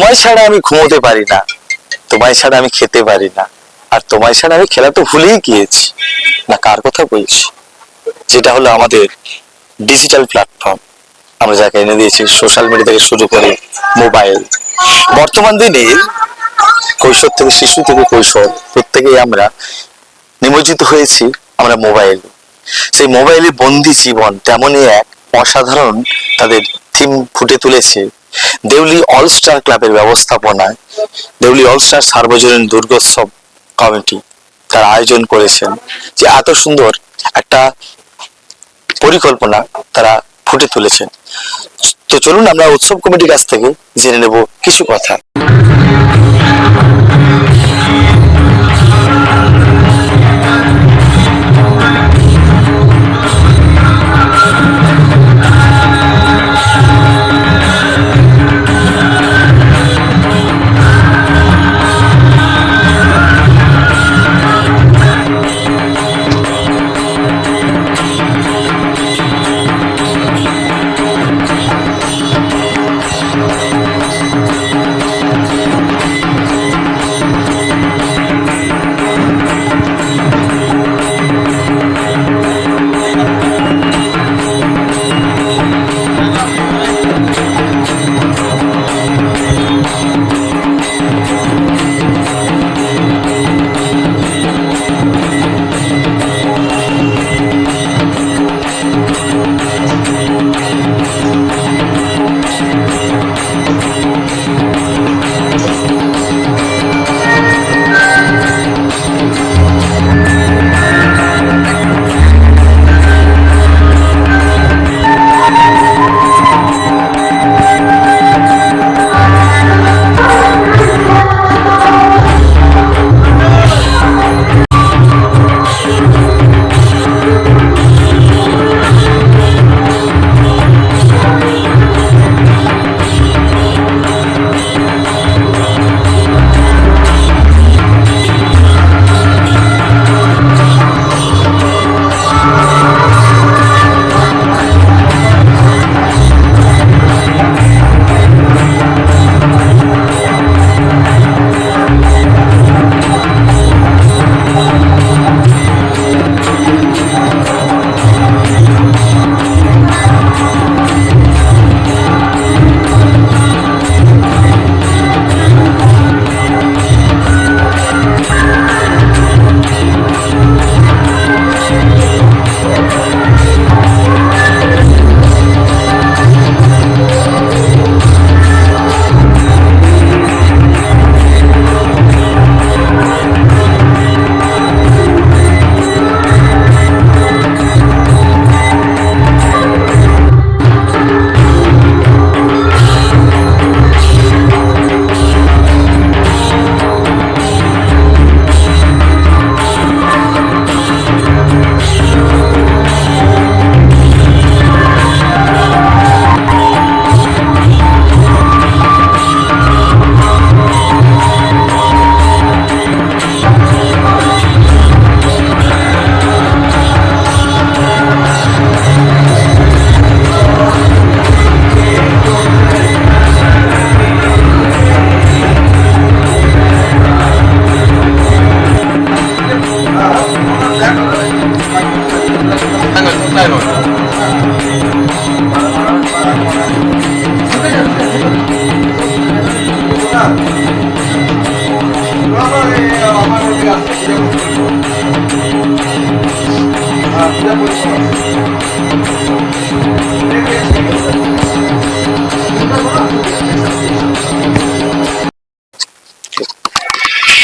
তোমায় ছাড়া আমি ঘুমোতে পারি না। তোমায় ছাড়া আমি খেতে পারি না। আর তোমায় ছাড়া আমি খেলা তো ভুলেই গিয়েছি। না, কার কথা বলছি যেটা হলো আমাদের ডিজিটাল প্ল্যাটফর্ম আমরা যাকে এনে দিয়েছি সোশ্যাল মিডিয়া থেকে শুরু করে মোবাইল বর্তমান দিনে কৈশোর থেকে শিশু থেকে কৈশোর প্রত্যেকেই আমরা নিমজ্জিত হয়েছি আমরা মোবাইল সেই মোবাইলে বন্দি জীবন তেমনই এক অসাধারণ তাদের থিম ফুটে তুলেছে। দেউলি অলস্টার ক্লাবের ব্যবস্থাপনায় দেউলি অলস্টার সার্বজনীন দুর্গোৎসব কমিটি তার আয়োজন করেছেন যে এত সুন্দর একটা পরিকল্পনা তারা ফুটে তুলেছেন। তো চলুন আমরা উৎসব কমিটির কাছ থেকে জেনে নেব কিছু কথা।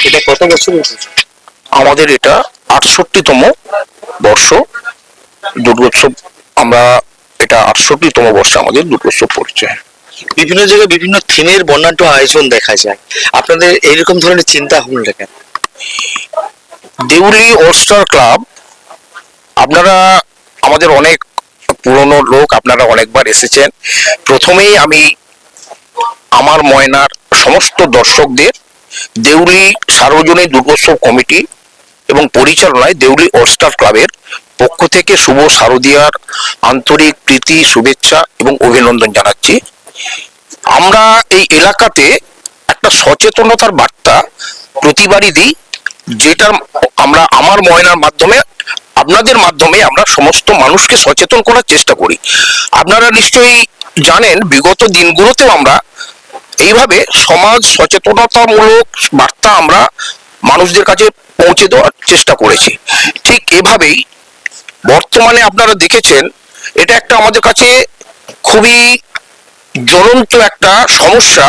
এটা কত বছরের আমাদের এটা আটষট্টিতম বর্ষ। দুর্গোৎসব আমরা এটা আটষট্টিতম বর্ষে আমাদের দুর্গোৎসব পড়ছে। বিভিন্ন জায়গায় বিভিন্ন থিমের বর্ণাঢ্য আয়োজন দেখা যায়। আপনাদের এইরকম ধরনের চিন্তা ভাবনা কেন? দেউলি অলস্টার ক্লাব আপনারা, আমাদের অনেক পুরনো লোক আপনারা অনেকবার এসেছেন। প্রথমেই আমি আমার ময়নার সমস্ত দর্শকদের দেউলি সার্বজনীন দুর্গোৎসব কমিটি এবং পরিচালনায় দেউলি অলস্টার ক্লাবের পক্ষ থেকে শুভ শারদীয়ার আন্তরিক প্রীতি, শুভেচ্ছা এবং অভিনন্দন জানাচ্ছি। আমরা এই এলাকাতে একটা সচেতনতার বার্তা প্রতিবারই দিই। যেটা আমরা আমার ময়নার মাধ্যমে, আপনাদের মাধ্যমে আমরা সমস্ত মানুষকে সচেতন করার চেষ্টা করি। আপনারা নিশ্চয়ই জানেন, বিগত দিনগুলোতেও আমরা এইভাবে সমাজ সচেতনতামূলক বার্তা আমরা মানুষদের কাছে পৌঁছে দেওয়ার চেষ্টা করেছি। ঠিক এভাবেই বর্তমানে আপনারা দেখেছেন, এটা একটা আমাদের কাছে খুবই জ্বলন্ত একটা সমস্যা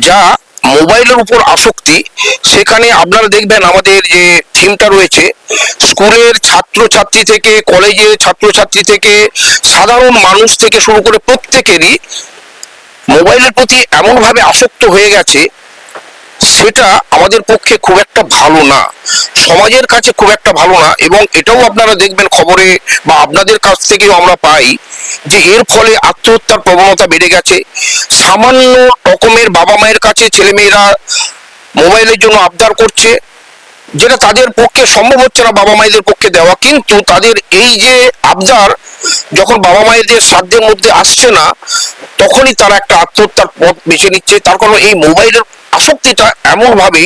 যা মোবাইলের উপর আসক্তি, সেখানে আপনারা দেখবেন আমাদের যে থিমটা রয়েছে, স্কুলের ছাত্রছাত্রী থেকে, কলেজের ছাত্রছাত্রী থেকে, সাধারণ মানুষ থেকে শুরু করে প্রত্যেকেরই মোবাইলের প্রতি এমনভাবে আসক্ত হয়ে গেছে সেটা আমাদের পক্ষে খুব একটা ভালো না। সমাজের কাছে খুব একটা ভালো না এবং এটাও আপনারা দেখবেন খবরে বা আপনাদের কাছ থেকেও আমরা পাই যে এর ফলে আত্মহত্যার প্রবণতা বেড়ে গেছে। সামান্য রকমের বাবা মায়ের কাছে ছেলেমেয়েরা মোবাইলের জন্য আবদার করছে, যেটা তাদের পক্ষে সম্ভব হচ্ছে না বাবা মায়েদের পক্ষে দেওয়া। কিন্তু তাদের এই যে আবদার, যখন বাবা মায়েদের সাধ্যের মধ্যে আসছে না, তখনই তারা একটা আত্মহত্যার পথ বেছে নিচ্ছে। তার কারণ এই মোবাইলের আসক্তিটা এমন ভাবে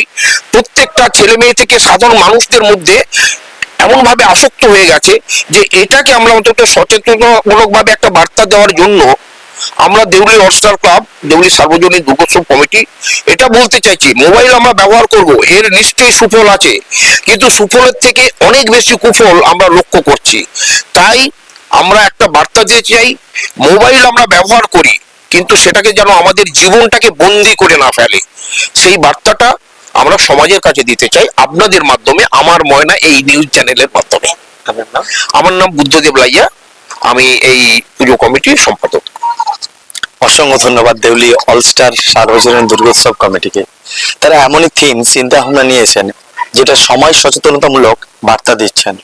প্রত্যেকটা ছেলে মেয়ে থেকে সাধারণ মানুষদের মধ্যে এমন ভাবে আসক্ত হয়ে গেছে যে এটাকে আমরা অন্তত সচেতনমূলক ভাবে একটা বার্তা দেওয়ার জন্য আমরা দেউলি অলস্টার ক্লাব, দেউলি সার্বজনীন দুর্গোৎসব কমিটি, এটা বলতে চাইছি। মোবাইল আমরা ব্যবহার করব, এর নিশ্চয়ই সুফল আছে। কিন্তু সুফলের থেকে অনেক বেশি কুফল আমরা লক্ষ্য করছি। তাই আমরা একটা বার্তা দিতে চাই, মোবাইল আমরা ব্যবহার করি। কিন্তু সেটাকে যেন আমাদের জীবনটাকে বন্দি করে না ফেলে। সেই বার্তাটা আমরা সমাজের কাছে দিতে চাই। আপনাদের মাধ্যমে আমার ময়না এই নিউজ চ্যানেলের মাধ্যমে। আমার নাম বুদ্ধদেব লাইয়া। আমি এই পুজো কমিটির সম্পাদক। অসংখ্য ধন্যবাদ দেউলি অলস্টার সার্বজনীন দুর্গোৎসব কমিটিকে। তারা এমনই থিম চিন্তা ভাবনা নিয়েছেন যেটা সমাজ সচেতনতামূলক বার্তা দিচ্ছেন।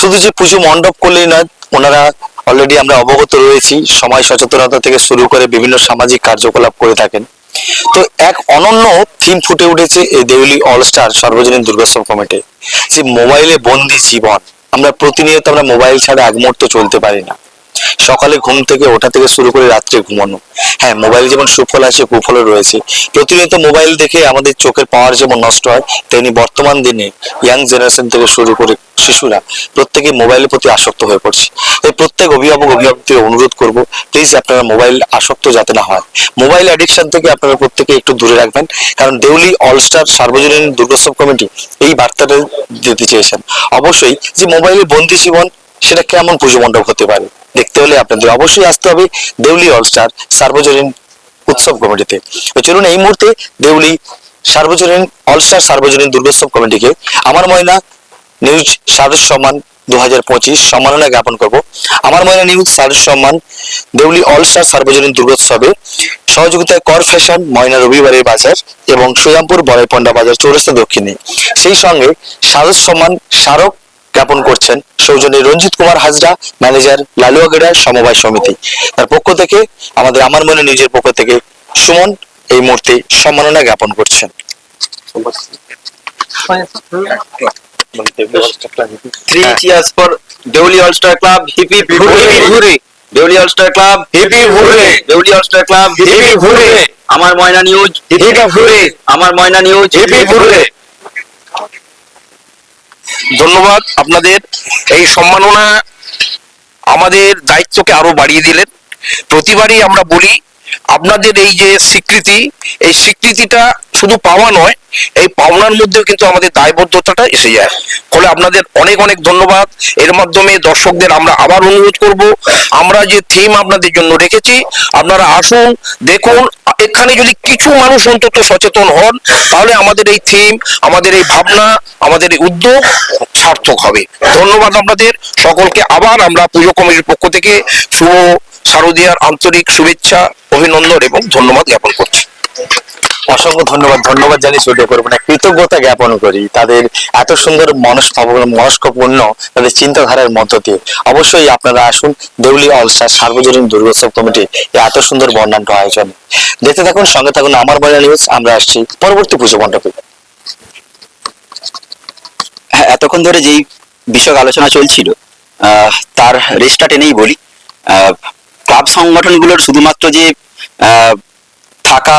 শুধু যে পুজো মণ্ডপ করলেই নয় ওনারা অলরেডি আমরা অবগত রয়েছি সময় সচেতনতা থেকে শুরু করে বিভিন্ন সামাজিক কার্যকলাপ করে থাকেন। তো এক অনন্য থিম ফুটে উঠেছে এই দেউলি অলস্টার সর্বজনীন দুর্গোৎসব কমিটি, যে মোবাইলে বন্দি জীবন। আমরা প্রতিনিয়ত আমরা মোবাইল ছাড়া এক মুহূর্ত চলতে পারি না। সকালে ঘুম থেকে ওঠা থেকে শুরু করে রাত্রে ঘুমানো। হ্যাঁ মোবাইল যেমন সুফল আছে কুফলও রয়েছে। প্রতিনিয়ত মোবাইল দেখে আমাদের চোখের পাওয়ার যেমন নষ্ট হয়, তেমনি বর্তমান দিনে ইয়াং জেনারেশন থেকে শুরু করে শিশুরা প্রত্যেকে মোবাইলের প্রতি আসক্ত হয়ে পড়ছে। তাই প্রত্যেক অভিভাবক অভিভাবকদের অনুরোধ করব প্লিজ আপনারা মোবাইল আসক্ত যাতে না হয়। মোবাইল অ্যাডিকশন থেকে আপনারা প্রত্যেকে একটু দূরে রাখবেন, কারণ দেউলি অলস্টার সার্বজনীন দুর্গোৎসব কমিটি এই বার্তাটা দিতে চেয়েছেন। অবশ্যই যে মোবাইলে বন্দি জীবন, সেটা কেমন পুজো মণ্ডপ হতে পারে? দেখতে হলে আপনাদের অবশ্যই আসতে হবে দেউলি অলস্টার সার্বজনীন উৎসব কমিটিতে। চলুন এই মুহূর্তে দেউলি সার্বজনীন অলস্টার সার্বজনীন দুর্গোৎসব কমিটিকে আমার ময়না নিউজ সারস সম্মান দু হাজার পঁচিশ সম্মাননা জ্ঞাপন করব। আমার ময়না নিউজ সারস সম্মান দেউলি অলস্টার সার্বজনীন দুর্গোৎসবে সহযোগিতায় কর ফ্যাশন, ময়না রবিবারের বাজার এবং সোয়ামপুর বড়াইপন্ডা বাজার চৌরাস্তা দক্ষিণে। সেই সঙ্গে সারস সম্মান স্মারক জ্ঞাপন করছেন সৌজন্যে রঞ্জিত কুমার হাজরা ম্যানেজার লালুয়াগড়া সমবায় সমিতি। তার পক্ষ থেকে আমাদের আমার মনে নিজের পক্ষ থেকে সুমন এই মুহূর্তে সম্মাননা জ্ঞাপন করছেন! আমার ময়না নিউজ হিপ আমার ময়না নিউজ হিপ হুরে ধন্যবাদ আপনাদের। এই সম্মাননা আমাদের দায়িত্বকে আরও বাড়িয়ে দিলেন। প্রতিবারই আমরা বলি আপনাদের এই যে স্বীকৃতি, এই স্বীকৃতিটা শুধু পাওয়া নয়, এই পাওনার মধ্যেও কিন্তু আমাদের দায়বদ্ধতাটা এসে যায়। ফলে আপনাদের অনেক অনেক ধন্যবাদ। এর মাধ্যমে দর্শকদের আমরা আবার অনুরোধ করব, আমরা যে থিম আপনাদের জন্য রেখেছি, আপনারা আসুন, দেখুন, এখানে যদি কিছু মানুষ অন্তত সচেতন হন, তাহলে আমাদের এই থিম আমাদের এই ভাবনা, আমাদের এই উদ্যোগ সার্থক হবে। ধন্যবাদ আপনাদের। সকলকে আবার আমরা পুজো কমিটির পক্ষ থেকে শুভ শারদীয়ার আন্তরিক শুভেচ্ছা অভিনন্দন এবং ধন্যবাদ জ্ঞাপন করছি। অসংখ্য ধন্যবাদ। ধন্যবাদ জানিয়ে ছোট করব না। কৃতজ্ঞতা জ্ঞাপন করি তাদের এত সুন্দর মনস মনস্কপূর্ণ তাদের চিন্তাধারার মধ্য দিয়ে। অবশ্যই আপনারা আসুন দেউলি অলস্টার সার্বজনীন দুর্গোৎসব কমিটি এই এত সুন্দর বর্ণাঢ্য আয়োজন। দেখতে থাকুন সঙ্গে থাকুন আমার বয়লা নিউজ। আমরা আসছি পরবর্তী পুজো মণ্ডপে। হ্যাঁ, এতক্ষণ ধরে যেই বিষয়ক আলোচনা চলছিল আহ, তার রেসটা টেনেই বলি। আহ, ক্লাব সংগঠনগুলোর শুধুমাত্র যে থাকা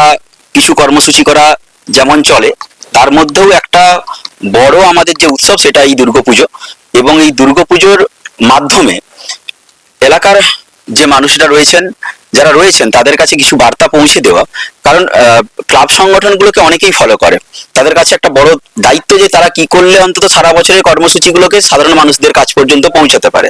কিছু কর্মসূচি করা যেমন চলে, তার মধ্যেও একটা বড় আমাদের যে উৎসব সেটা এই দুর্গাপুজো এবং এই দুর্গাপুজোর মাধ্যমে এলাকার যে মানুষরা রয়েছেন, যারা রয়েছেন, তাদের কাছে কিছু বার্তা পৌঁছে দেওয়া কারণ ক্লাব সংগঠনগুলোকে অনেকেই ফলো করে। তাদের কাছে একটা বড় দায়িত্ব যে তারা কি করলে অন্তত সারা বছরের কর্মসূচিগুলোকে সাধারণ মানুষদের কাছ পর্যন্ত পৌঁছাতে পারে।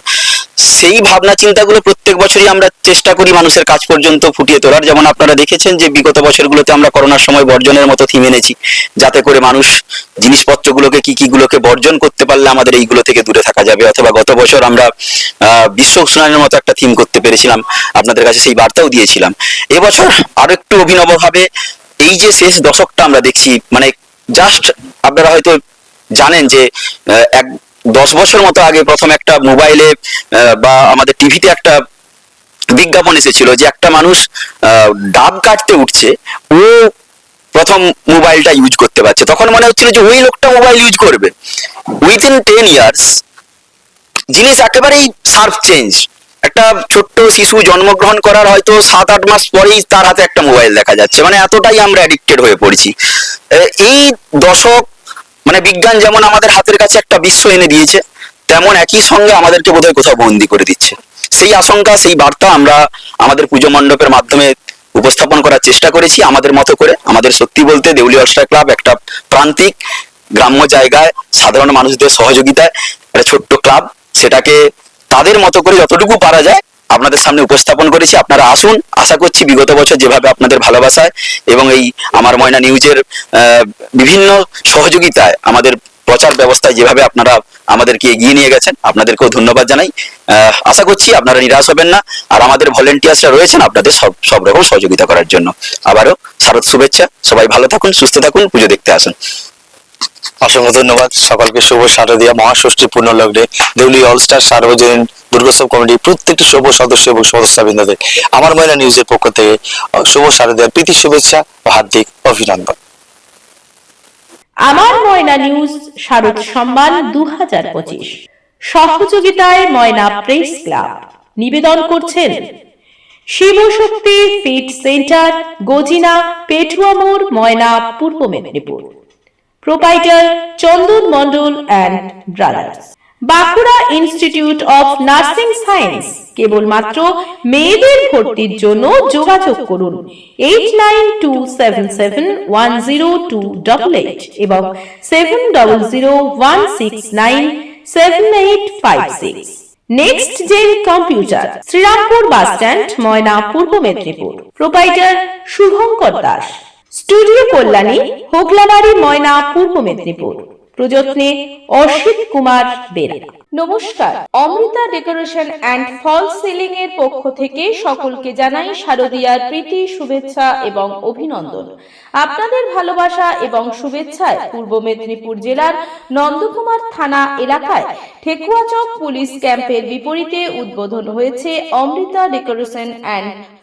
সেই ভাবনা চিন্তাগুলো প্রত্যেক বছরই আমরা চেষ্টা করি মানুষের কাজ পর্যন্ত ফুটিয়ে তোলার। যেমন আপনারা দেখেছেন যে বিগত বছরগুলোতে আমরা করোনার সময় বর্জনের মতো থিম এনেছি। যাতে করে মানুষ জিনিসপত্রগুলোকে, কি কি গুলোকে বর্জন করতে পারলে আমাদের এইগুলো থেকে দূরে থাকা যাবে। অথবা গত বছর আমরা বিশ্ব উষ্ণায়নের মতো একটা থিম করতে পেরেছিলাম। আপনাদের কাছে সেই বার্তাও দিয়েছিলাম। এবছর আরও একটু অভিনব ভাবে এই যে শেষ দশকটা আমরা দেখছি মানে জাস্ট আপনারা হয়তো জানেন যে এক দশ বছর মতো আগে প্রথম একটা মোবাইলে বা আমাদের টিভিতে একটা বিজ্ঞাপন এসেছিল যে একটা মানুষ ডাব কাটতে উঠছে, ও প্রথম মোবাইলটা ইউজ করতে পারছে। তখন মনে হচ্ছিল যে ওই লোকটা মোবাইল ইউজ করবে। উইথিন টেন ইয়ার্স জিনিস একেবারেই সার্ফ চেঞ্জ একটা ছোট্ট শিশু জন্মগ্রহণ করার হয়তো সাত আট মাস পরেই তার হাতে একটা মোবাইল দেখা যাচ্ছে। মানে এতটাই আমরা অ্যাডিক্টেড হয়ে পড়ছি। এই দশক মানে বিজ্ঞান যেমন আমাদের হাতের কাছে একটা বিশ্ব এনে দিয়েছে, তেমন একই সঙ্গে আমাদেরকে বোধহয় কোথাও বন্দি করে দিচ্ছে। সেই আশঙ্কা, সেই বার্তা আমরা আমাদের পুজো মণ্ডপের মাধ্যমে উপস্থাপন করার চেষ্টা করেছি, আমাদের মতো করে। আমাদের সত্যি বলতে দেউলি অলস্টার ক্লাব একটা প্রান্তিক, গ্রাম্য জায়গায় সাধারণ মানুষদের সহযোগিতায় একটা ছোট্ট ক্লাব, সেটাকে তাদের মতো করে যতটুকু পারা যায় আপনাদের সামনে উপস্থাপন করেছি। আপনারা আসুন, আশা করছি বিগত বছর যেভাবে আপনাদের ভালোবাসায় এবং এই আমার ময়না নিউজের বিভিন্ন সহযোগিতায় আমাদের প্রচার ব্যবস্থায় যেভাবে আপনারা আমাদেরকে এগিয়ে নিয়ে গেছেন, আপনাদেরকেও ধন্যবাদ জানাই। আশা করছি আপনারা নিরাশ হবেন না। আর আমাদের ভলেন্টিয়ার্সরা রয়েছেন আপনাদের সব সব রকম সহযোগিতা করার জন্য। আবারও শারদ শুভেচ্ছা। সবাই ভালো থাকুন, সুস্থ থাকুন, পুজো দেখতে আসুন। অসংখ্য ধন্যবাদ। সকলকে শুভ শারদীয়া, মহাষষ্ঠী পূর্ণ লগ্নে দেউলি অলস্টার সার্বজনীন দুর্গোৎসব কমিটি প্রত্যেকটি শুভ সদস্য এবং সদস্যবৃন্দদের, আমার ময়না নিউজের পক্ষ থেকে শুভ শারদীয়ার প্রীতি, শুভেচ্ছা ও হার্দিক অভিনন্দন। আমার ময়না নিউজ শারদ সম্মান দু হাজার পঁচিশ। সহযোগিতায় ময়না প্রেস ক্লাব নিবেদন করছেন Shivshakti fit center Gajina, Petuamor, Moyna, Purba Medinipur. Proprietor Chandan Mondal and brothers Bankura institute of nursing science কেবলমাত্র মেয়েদের ভর্তির জন্য যোগাযোগ করুন eight nine two seven seven one zero two double eight এবং seven double zero one six nine seven eight five six next gen computer Srirampur bus stand Moyna Purba Medinipur proprietor Shubhankar Das studio Kalyani Hoglabari, Moyna, Purba Medinipur. প্রযত্নে Asit Kumar Bera. নমস্কার, Amrita decoration and false ceiling এর পক্ষ থেকে সকলকে জানাই শারদীয়ার প্রীতি, শুভেচ্ছা এবং অভিনন্দন। আপনাদের ভালোবাসা এবং শুভেচ্ছায় পূর্ব মেদিনীপুর জেলার নন্দকুমার থানা এলাকায় ঠেকুয়াচক পুলিশ ক্যাম্পের বিপরীতে উদ্বোধন হয়েছে Amrita decoration and